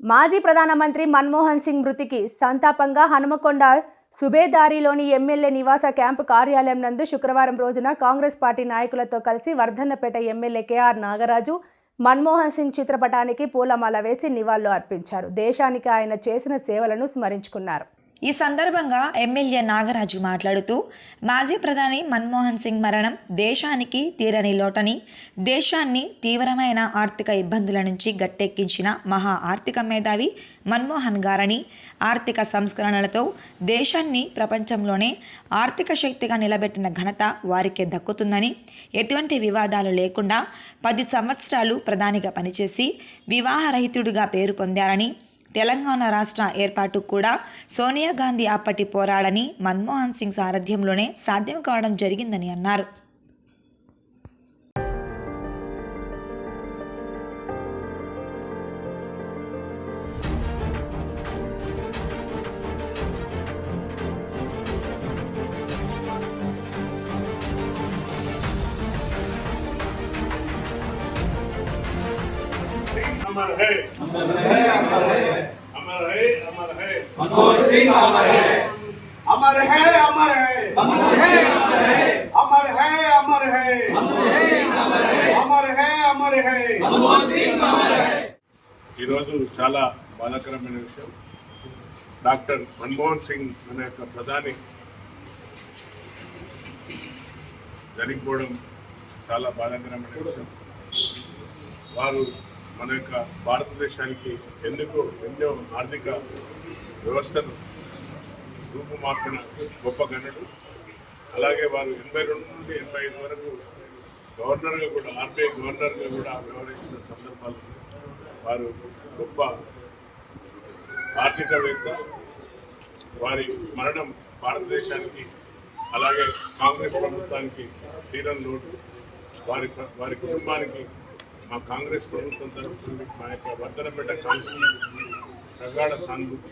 మాజీ ప్రధానమంత్రి మన్మోహన్ సింగ్ మృతికి సంతాపంగా హనుమకొండ సుబేదారిలోని ఎమ్మెల్యే నివాస క్యాంపు కార్యాలయం నందు శుక్రవారం రోజున కాంగ్రెస్ పార్టీ నాయకులతో కలిసి వర్ధన్నపేట ఎమ్మెల్యే కేఆర్ నాగరాజు మన్మోహన్ సింగ్ చిత్రపటానికి పూలమాల వేసి నివాళులు అర్పించారు. దేశానికి ఆయన చేసిన సేవలను స్మరించుకున్నారు. ఈ సందర్భంగా ఎమ్మెల్యే నాగరాజు మాట్లాడుతూ మాజీ ప్రధాని మన్మోహన్ సింగ్ మరణం దేశానికి తీరని లోటని దేశాన్ని తీవ్రమైన ఆర్థిక ఇబ్బందుల నుంచి గట్టెక్కించిన మహా ఆర్థిక మేధావి మన్మోహన్ గారని ఆర్థిక సంస్కరణలతో దేశాన్ని ప్రపంచంలోనే ఆర్థిక శక్తిగా నిలబెట్టిన ఘనత వారికే దక్కుతుందని ఎటువంటి వివాదాలు లేకుండా పది సంవత్సరాలు ప్రధానిగా పనిచేసి వివాహరహితుడిగా పేరు పొందారని తెలంగాణ రాష్ట్ర ఏర్పాటు కూడా సోనియా గాంధీ అప్పటి పోరాడని మన్మోహన్ సింగ్ సారథ్యంలోనే సాధ్యం కావడం జరిగిందని అన్నారు. अमर है अमर है अमर है अमर है मनमोहन सिंह अमर है अमर है अमर है अमर है अमर है अमर है अमर है अमर है अमर है अमर है अमर है मनमोहन सिंह अमर है ఈరోజు చాలా బాధాకరమైన విషయం డాక్టర్ మన్మోహన్ సింగ్ మన యొక్క ప్రధాని జరిగిపోవడం చాలా బాధాకరమైన విషయం వారు మన యొక్క భారతదేశానికి ఎందుకు ఎన్నో ఆర్థిక వ్యవస్థను రూపుమాపిన గొప్ప గనుడు. అలాగే వారు ఎనభై రెండు నుండి ఎనభై ఐదు వరకు గవర్నర్గా కూడా ఆర్బీఐ గవర్నర్గా కూడా వ్యవహరించిన సందర్భాలు వారు గొప్ప ఆర్థికవేత్త. వారి మరణం భారతదేశానికి అలాగే కాంగ్రెస్ ప్రభుత్వానికి తీరం లోటు. వారి వారి కుటుంబానికి మా కాంగ్రెస్ ప్రభుత్వం తరఫు నుండి మా యొక్క వర్ధనపేట కాన్స్టిట్యూన్సీ ప్రగాఢ సానుభూతి.